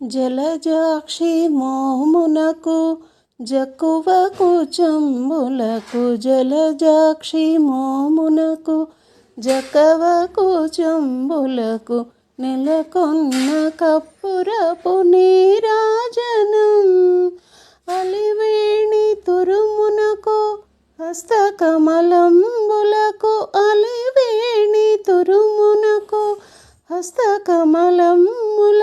జలజాక్షి మోమునకు జక్కువకు చంబులకు జలజాక్షి మోమునకు జకవకు చంబులకు నెలకొన్న కప్పురపు నీరాజనం అలివేణి తురుమునకు హస్తకమలంబులకు అలివేణి తురుమునకు హస్తకమలంబుల